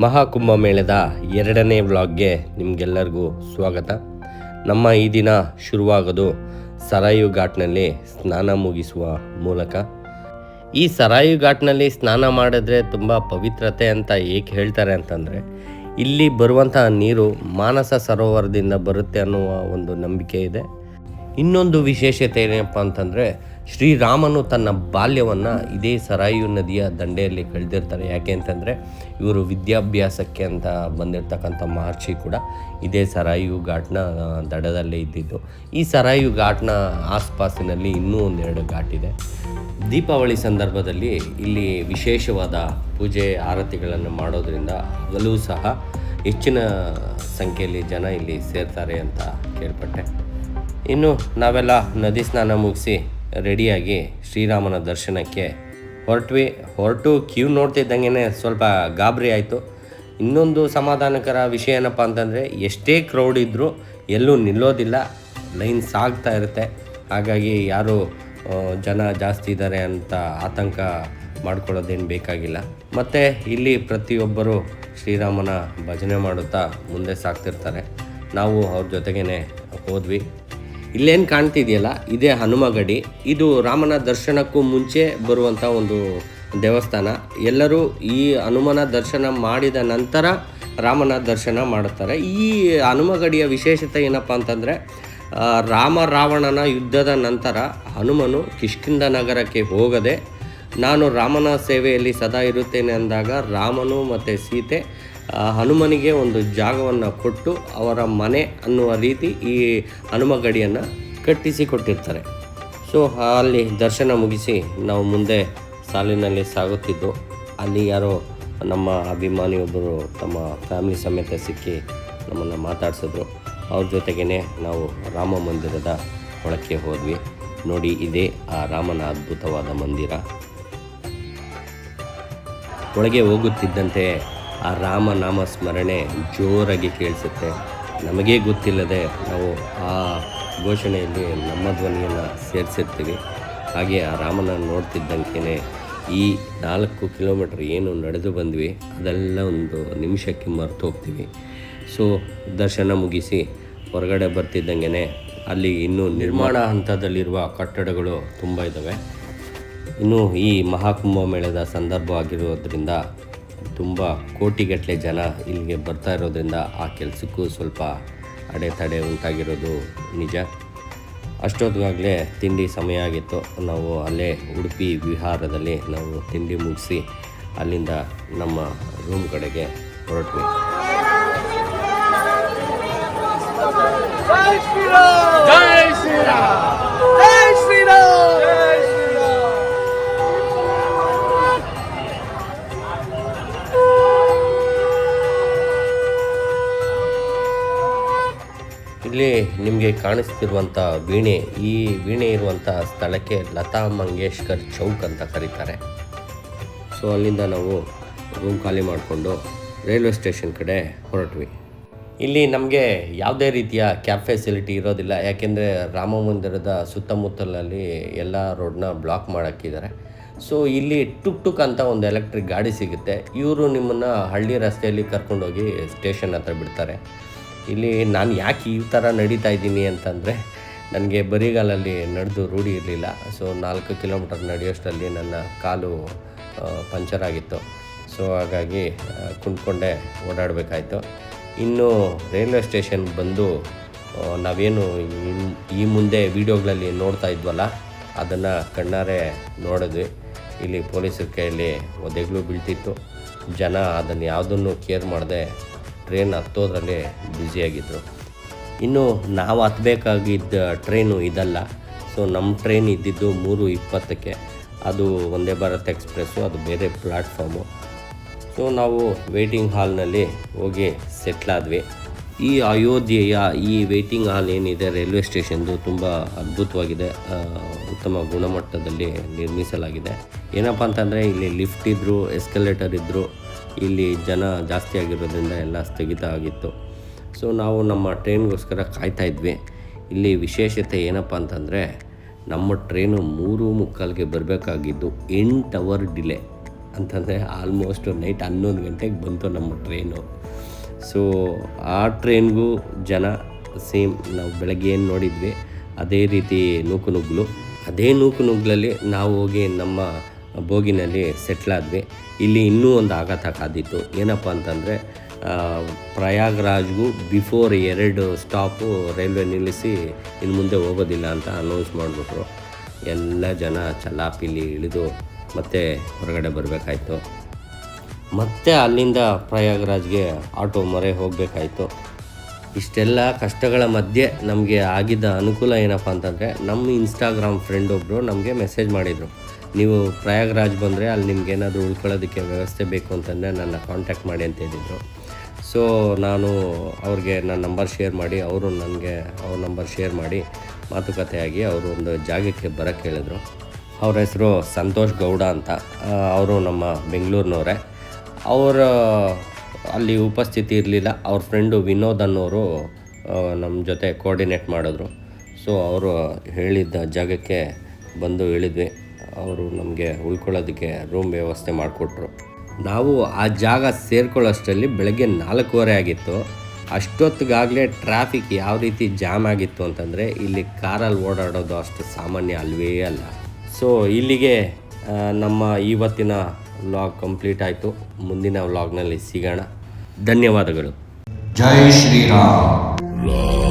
ಮಹಾಕುಂಭ ಮೇಳದ ಎರಡನೇ ವ್ಲಾಗ್ಗೆ ನಿಮಗೆಲ್ಲರಿಗೂ ಸ್ವಾಗತ. ನಮ್ಮ ಈ ದಿನ ಶುರುವಾಗೋದು ಸರಾಯು ಘಾಟ್ನಲ್ಲಿ ಸ್ನಾನ ಮುಗಿಸುವ ಮೂಲಕ. ಈ ಸರಾಯು ಘಾಟ್ನಲ್ಲಿ ಸ್ನಾನ ಮಾಡಿದ್ರೆ ತುಂಬ ಪವಿತ್ರತೆ ಅಂತ ಏಕೆ ಹೇಳ್ತಾರೆ ಅಂತಂದರೆ, ಇಲ್ಲಿ ಬರುವಂತಹ ನೀರು ಮಾನಸ ಸರೋವರದಿಂದ ಬರುತ್ತೆ ಅನ್ನುವ ಒಂದು ನಂಬಿಕೆ ಇದೆ. ಇನ್ನೊಂದು ವಿಶೇಷತೆ ಏನಪ್ಪ ಅಂತಂದರೆ ಶ್ರೀರಾಮನು ತನ್ನ ಬಾಲ್ಯವನ್ನು ಇದೇ ಸರಾಯು ನದಿಯ ದಂಡೆಯಲ್ಲಿ ಕಳೆದಿರ್ತಾರೆ. ಯಾಕೆ ಅಂತಂದರೆ ಇವರು ವಿದ್ಯಾಭ್ಯಾಸಕ್ಕೆ ಅಂತ ಬಂದಿರತಕ್ಕಂಥ ಮಹರ್ಷಿ ಕೂಡ ಇದೇ ಸರಾಯು ಘಾಟ್ನ ದಡದಲ್ಲೇ ಇದ್ದಿದ್ದು. ಈ ಸರಾಯು ಘಾಟ್ನ ಆಸ್ಪಾಸಿನಲ್ಲಿ ಇನ್ನೂ ಒಂದೆರಡು ಘಾಟ್ ಇದೆ. ದೀಪಾವಳಿ ಸಂದರ್ಭದಲ್ಲಿ ಇಲ್ಲಿ ವಿಶೇಷವಾದ ಪೂಜೆ ಆರತಿಗಳನ್ನು ಮಾಡೋದರಿಂದ ಹಗಲೂ ಸಹ ಹೆಚ್ಚಿನ ಸಂಖ್ಯೆಯಲ್ಲಿ ಜನ ಇಲ್ಲಿ ಸೇರ್ತಾರೆ ಅಂತ ಕೇಳ್ಪಟ್ಟೆ. ಇನ್ನು ನಾವೆಲ್ಲ ನದಿ ಸ್ನಾನ ಮುಗಿಸಿ ರೆಡಿಯಾಗಿ ಶ್ರೀರಾಮನ ದರ್ಶನಕ್ಕೆ ಹೊರಟ್ವಿ. ಹೊರಟು ಕ್ಯೂ ನೋಡ್ತಿದ್ದಂಗೆ ಸ್ವಲ್ಪ ಗಾಬರಿ ಆಯಿತು. ಇನ್ನೊಂದು ಸಮಾಧಾನಕರ ವಿಷಯ ಏನಪ್ಪ ಅಂತಂದರೆ, ಎಷ್ಟೇ ಕ್ರೌಡ್ ಇದ್ದರೂ ಎಲ್ಲೂ ನಿಲ್ಲೋದಿಲ್ಲ. ಲೈನ್ ಸಾಗ್ತಾ ಇರುತ್ತೆ. ಹಾಗಾಗಿ ಯಾರು ಜನ ಜಾಸ್ತಿ ಇದ್ದಾರೆ ಅಂತ ಆತಂಕ ಮಾಡ್ಕೊಳ್ಳೋದೇನು ಬೇಕಾಗಿಲ್ಲ. ಮತ್ತು ಇಲ್ಲಿ ಪ್ರತಿಯೊಬ್ಬರು ಶ್ರೀರಾಮನ ಭಜನೆ ಮಾಡುತ್ತಾ ಮುಂದೆ ಸಾಗ್ತಿರ್ತಾರೆ. ನಾವು ಅವ್ರ ಜೊತೆಗೇ ಹೋದ್ವಿ. ಇಲ್ಲೇನು ಕಾಣ್ತಿದೆಯಲ್ಲ, ಇದೇ ಹನುಮಗಡಿ ಇದು ರಾಮನ ದರ್ಶನಕ್ಕೂ ಮುಂಚೆ ಬರುವಂಥ ಒಂದು ದೇವಸ್ಥಾನ. ಎಲ್ಲರೂ ಈ ಹನುಮನ ದರ್ಶನ ಮಾಡಿದ ನಂತರ ರಾಮನ ದರ್ಶನ ಮಾಡುತ್ತಾರೆ. ಈ ಹನುಮಗಡಿಯ ವಿಶೇಷತೆ ಏನಪ್ಪ ಅಂತಂದರೆ ರಾಮ ರಾವಣನ ಯುದ್ಧದ ನಂತರ ಹನುಮನು ಕಿಷ್ಕಿಂದ ನಗರಕ್ಕೆ ಹೋಗದೆ, ನಾನು ರಾಮನ ಸೇವೆಯಲ್ಲಿ ಸದಾ ಇರುತ್ತೇನೆ ಅಂದಾಗ ರಾಮನು ಮತ್ತು ಸೀತೆ ಹನುಮನಿಗೆ ಒಂದು ಜಾಗವನ್ನು ಕೊಟ್ಟು ಅವರ ಮನೆ ಅನ್ನುವ ರೀತಿ ಈ ಹನುಮಗಡಿಯನ್ನು ಕಟ್ಟಿಸಿ ಕೊಟ್ಟಿರ್ತಾರೆ. ಸೊ, ಅಲ್ಲಿ ದರ್ಶನ ಮುಗಿಸಿ ನಾವು ಮುಂದೆ ಸಾಲಿನಲ್ಲಿ ಸಾಗುತ್ತಿದ್ದು, ಅಲ್ಲಿ ಯಾರೋ ನಮ್ಮ ಅಭಿಮಾನಿಯೊಬ್ಬರು ತಮ್ಮ ಫ್ಯಾಮಿಲಿ ಸಮೇತ ಸಿಕ್ಕಿ ನಮ್ಮನ್ನು ಮಾತಾಡಿಸಿದ್ರು. ಅವ್ರ ಜೊತೆಗೇ ನಾವು ರಾಮ ಮಂದಿರದ ಒಳಕ್ಕೆ ಹೋದ್ವಿ. ನೋಡಿ, ಇದೇ ಆ ರಾಮನ ಅದ್ಭುತವಾದ ಮಂದಿರ. ಒಳಗೆ ಹೋಗುತ್ತಿದ್ದಂತೆ ಆ ರಾಮನಾಮ ಸ್ಮರಣೆ ಜೋರಾಗಿ ಕೇಳಿಸುತ್ತೆ. ನಮಗೇ ಗೊತ್ತಿಲ್ಲದೆ ನಾವು ಆ ಘೋಷಣೆಯಲ್ಲಿ ನಮ್ಮ ಧ್ವನಿಯನ್ನು ಸೇರಿಸಿರ್ತೀವಿ. ಹಾಗೆ ಆ ರಾಮನ ನೋಡ್ತಿದ್ದಂಗೆ ಈ ನಾಲ್ಕು ಕಿಲೋಮೀಟ್ರ್ ಏನು ನಡೆದು ಬಂದ್ವಿ, ಅದೆಲ್ಲ ಒಂದು ನಿಮಿಷಕ್ಕೆ ಮರೆತು ಹೋಗ್ತೀವಿ. ಸೊ, ದರ್ಶನ ಮುಗಿಸಿ ಹೊರಗಡೆ ಬರ್ತಿದ್ದಂಗೆ ಅಲ್ಲಿ ಇನ್ನೂ ನಿರ್ಮಾಣ ಹಂತದಲ್ಲಿರುವ ಕಟ್ಟಡಗಳು ತುಂಬ ಇದ್ದಾವೆ. ಇನ್ನು ಈ ಮಹಾಕುಂಭ ಮೇಳದ ಸಂದರ್ಭ ಆಗಿರೋದ್ರಿಂದ ತುಂಬ ಕೋಟಿಗಟ್ಟಲೆ ಜನ ಇಲ್ಲಿಗೆ ಬರ್ತಾ ಇರೋದ್ರಿಂದ ಆ ಕೆಲಸಕ್ಕೂ ಸ್ವಲ್ಪ ಅಡೆತಡೆ ಉಂಟಾಗಿರೋದು ನಿಜ. ಅಷ್ಟೊತ್ತಿಗಾಗಲೇ ತಿಂಡಿ ಸಮಯ ಆಗಿತ್ತು. ನಾವು ಅಲ್ಲೇ ಉಡುಪಿ ವಿಹಾರದಲ್ಲಿ ನಾವು ತಿಂಡಿ ಮುಗಿಸಿ ಅಲ್ಲಿಂದ ನಮ್ಮ ರೂಮ್ ಕಡೆಗೆ ಹೊರಟ್ವಿ. ಇಲ್ಲಿ ನಿಮಗೆ ಕಾಣಿಸ್ತಿರುವಂಥ ವೀಣೆ, ಈ ವೀಣೆ ಇರುವಂಥ ಸ್ಥಳಕ್ಕೆ ಲತಾ ಮಂಗೇಶ್ಕರ್ ಚೌಕ್ ಅಂತ ಕರೀತಾರೆ. ಸೊ ಅಲ್ಲಿಂದ ನಾವು ರೂಮ್ ಖಾಲಿ ಮಾಡಿಕೊಂಡು ರೈಲ್ವೆ ಸ್ಟೇಷನ್ ಕಡೆ ಹೊರಟ್ವಿ. ಇಲ್ಲಿ ನಮಗೆ ಯಾವುದೇ ರೀತಿಯ ಕ್ಯಾಬ್ ಫೆಸಿಲಿಟಿ ಇರೋದಿಲ್ಲ, ಯಾಕೆಂದರೆ ರಾಮ ಮಂದಿರದ ಸುತ್ತಮುತ್ತಲಲ್ಲಿ ಎಲ್ಲ ರೋಡ್ನ ಬ್ಲಾಕ್ ಮಾಡೋಕ್ಕಿದ್ದಾರೆ. ಸೊ ಇಲ್ಲಿ ಟುಕ್ ಟುಕ್ ಅಂತ ಒಂದು ಎಲೆಕ್ಟ್ರಿಕ್ ಗಾಡಿ ಸಿಗುತ್ತೆ. ಇವರು ನಿಮ್ಮನ್ನು ಹಳ್ಳಿ ರಸ್ತೆಯಲ್ಲಿ ಕರ್ಕೊಂಡೋಗಿ ಸ್ಟೇಷನ್ ಹತ್ರ ಬಿಡ್ತಾರೆ. ಇಲ್ಲಿ ನಾನು ಯಾಕೆ ಈ ಥರ ನಡೀತಾ ಇದ್ದೀನಿ ಅಂತಂದರೆ ನನಗೆ ಬರಿಗಾಲಲ್ಲಿ ನಡೆದು ರೂಢಿ ಇರಲಿಲ್ಲ. ಸೊ ನಾಲ್ಕು ಕಿಲೋಮೀಟರ್ ನಡೆಯೋಷ್ಟರಲ್ಲಿ ನನ್ನ ಕಾಲು ಪಂಚರ್ ಆಗಿತ್ತು. ಸೊ ಹಾಗಾಗಿ ಕುಂಡ್ಕೊಂಡೆ ಓಡಾಡಬೇಕಾಯ್ತು. ಇನ್ನು ರೈಲ್ವೆ ಸ್ಟೇಷನ್ ಬಂದು ನಾವೇನು ಈ ಮುಂದೆ ವೀಡಿಯೋಗಳಲ್ಲಿ ನೋಡ್ತಾ ಇದ್ವಲ್ಲ, ಅದನ್ನು ಕಣ್ಣಾರೆ ನೋಡಿದ್ವಿ. ಇಲ್ಲಿ ಪೊಲೀಸರ ಕೈಯಲ್ಲಿ ಒದೆಗಳು ಬೀಳ್ತಿತ್ತು. ಜನ ಅದನ್ನು ಯಾವುದನ್ನು ಕೇರ್ ಮಾಡದೆ ಟ್ರೈನ್ ಹತ್ತೋದ್ರಲ್ಲೇ ಬ್ಯುಸಿಯಾಗಿದ್ದರು ಇನ್ನು ನಾವು ಹತ್ತಬೇಕಾಗಿದ್ದ ಟ್ರೈನು ಇದಲ್ಲ. ಸೊ ನಮ್ಮ ಟ್ರೈನ್ ಇದ್ದಿದ್ದು ಮೂರು ಇಪ್ಪತ್ತಕ್ಕೆ. ಅದು ಒಂದೇ ಭಾರತ್ ಎಕ್ಸ್ಪ್ರೆಸ್ಸು ಅದು ಬೇರೆ ಪ್ಲ್ಯಾಟ್ಫಾರ್ಮು ಸೊ ನಾವು ವೇಟಿಂಗ್ ಹಾಲ್ನಲ್ಲಿ ಹೋಗಿ ಸೆಟ್ಲಾದ್ವಿ ಈ ಅಯೋಧ್ಯೆಯ ಈ ವೇಟಿಂಗ್ ಹಾಲ್ ಏನಿದೆ ರೈಲ್ವೆ ಸ್ಟೇಷನ್ದು ತುಂಬ ಅದ್ಭುತವಾಗಿದೆ ಉತ್ತಮ ಗುಣಮಟ್ಟದಲ್ಲಿ ನಿರ್ಮಿಸಲಾಗಿದೆ. ಏನಪ್ಪ ಅಂತಂದರೆ, ಇಲ್ಲಿ ಲಿಫ್ಟ್ ಇದ್ದರು ಎಸ್ಕಲೇಟರ್ ಇದ್ದರು ಇಲ್ಲಿ ಜನ ಜಾಸ್ತಿ ಆಗಿರೋದ್ರಿಂದ ಎಲ್ಲ ಸ್ಥಗಿತ ಆಗಿತ್ತು. ಸೊ ನಾವು ನಮ್ಮ ಟ್ರೈನ್ಗೋಸ್ಕರ ಕಾಯ್ತಾ ಇದ್ವಿ. ಇಲ್ಲಿ ವಿಶೇಷತೆ ಏನಪ್ಪ ಅಂತಂದರೆ, ನಮ್ಮ ಟ್ರೈನು ಮೂರು ಮುಕ್ಕಾಲಿಗೆ ಬರಬೇಕಾಗಿದ್ದು ಎಂಟು ಅವರ್ ಡಿಲೇ ಅಂತಂದರೆ ಆಲ್ಮೋಸ್ಟ್ ನೈಟ್ ಹನ್ನೊಂದು ಗಂಟೆಗೆ ಬಂತು ನಮ್ಮ ಟ್ರೈನು ಸೊ ಆ ಟ್ರೈನ್ಗೂ ಜನ ಸೇಮ್ ನಾವು ಬೆಳಗ್ಗೆ ಏನು ನೋಡಿದ್ವಿ, ಅದೇ ರೀತಿ ನೂಕು ನುಗ್ಗಲು ಅದೇ ನೂಕು ನುಗ್ಲಲ್ಲಿ ನಾವು ಹೋಗಿ ನಮ್ಮ ಬೋಗಿನಲ್ಲಿ ಸೆಟ್ಲಾದ್ವಿ ಇಲ್ಲಿ ಇನ್ನೂ ಒಂದು ಆಘಾತ ಕಾದಿತ್ತು. ಏನಪ್ಪ ಅಂತಂದರೆ ಪ್ರಯಾಗ್ರಾಜ್ಗೂ ಬಿಫೋರ್ ಎರಡು ಸ್ಟಾಪು ರೈಲ್ವೆ ನಿಲ್ಲಿಸಿ ಇನ್ನು ಮುಂದೆ ಹೋಗೋದಿಲ್ಲ ಅಂತ ಅನೌನ್ಸ್ ಮಾಡಿಬಿಟ್ರು. ಎಲ್ಲ ಜನ ಚಲಾಪಿಲಿ ಇಳಿದು ಮತ್ತೆ ಹೊರಗಡೆ ಬರಬೇಕಾಯ್ತು. ಮತ್ತೆ ಅಲ್ಲಿಂದ ಪ್ರಯಾಗ್ರಾಜ್ಗೆ ಆಟೋ ಮೊರೆ ಹೋಗಬೇಕಾಯ್ತು. ಇಷ್ಟೆಲ್ಲ ಕಷ್ಟಗಳ ಮಧ್ಯೆ ನಮಗೆ ಆಗಿದ್ದ ಅನುಕೂಲ ಏನಪ್ಪ ಅಂತಂದರೆ ನಮ್ಮ ಇನ್ಸ್ಟಾಗ್ರಾಮ್ ಫ್ರೆಂಡ್ ಒಬ್ಬರು ನಮಗೆ ಮೆಸೇಜ್ ಮಾಡಿದರು. ನೀವು ಪ್ರಯಾಗ್ರಾಜ್ ಬಂದರೆ ಅಲ್ಲಿ ನಿಮ್ಗೆ ಏನಾದರೂ ಉಳ್ಕೊಳ್ಳೋದಕ್ಕೆ ವ್ಯವಸ್ಥೆ ಬೇಕು ಅಂತಂದರೆ ನನ್ನ ಕಾಂಟ್ಯಾಕ್ಟ್ ಮಾಡಿ ಅಂತ ಹೇಳಿದರು. ಸೊ ನಾನು ಅವ್ರಿಗೆ ನನ್ನ ನಂಬರ್ ಶೇರ್ ಮಾಡಿ, ಅವರು ನನಗೆ ಅವ್ರ ನಂಬರ್ ಶೇರ್ ಮಾಡಿ ಮಾತುಕತೆಯಾಗಿ ಅವರು ಒಂದು ಜಾಗಕ್ಕೆ ಬರೋಕ್ಕೆ ಹೇಳಿದರು. ಅವ್ರ ಹೆಸರು ಸಂತೋಷ್ ಗೌಡ ಅಂತ. ಅವರು ನಮ್ಮ ಬೆಂಗಳೂರಿನವರೇ. ಅವರ, ಅಲ್ಲಿ ಉಪಸ್ಥಿತಿ ಇರಲಿಲ್ಲ. ಅವ್ರ ಫ್ರೆಂಡು ವಿನೋದ್ ಅನ್ನೋರು ನಮ್ಮ ಜೊತೆ ಕೋರ್ಡಿನೇಟ್ ಮಾಡಿದ್ರು. ಸೊ ಅವರು ಹೇಳಿದ್ದ ಜಾಗಕ್ಕೆ ಬಂದು ಹೇಳಿದ್ವಿ. ಅವರು ನಮಗೆ ಉಳ್ಕೊಳ್ಳೋದಕ್ಕೆ ರೂಮ್ ವ್ಯವಸ್ಥೆ ಮಾಡಿಕೊಟ್ರು. ನಾವು ಆ ಜಾಗ ಸೇರ್ಕೊಳ್ಳೋಷ್ಟರಲ್ಲಿ ಬೆಳಗ್ಗೆ ನಾಲ್ಕೂವರೆ ಆಗಿತ್ತು. ಅಷ್ಟೊತ್ತಿಗಾಗಲೇ ಟ್ರಾಫಿಕ್ ಯಾವ ರೀತಿ ಜಾಮ್ ಆಗಿತ್ತು ಅಂತಂದರೆ, ಇಲ್ಲಿ ಕಾರಲ್ಲಿ ಓಡಾಡೋದು ಅಷ್ಟು ಸಾಮಾನ್ಯ ಅಲ್ವೇ ಅಲ್ಲ. ಸೊ ಇಲ್ಲಿಗೆ ನಮ್ಮ ಇವತ್ತಿನ ವ್ಲಾಗ್ ಕಂಪ್ಲೀಟ್ ಆಯಿತು. ಮುಂದಿನ ವ್ಲಾಗ್ನಲ್ಲಿ ಸಿಗೋಣ. ಧನ್ಯವಾದಗಳು. ಜೈ ಶ್ರೀರಾಮ್.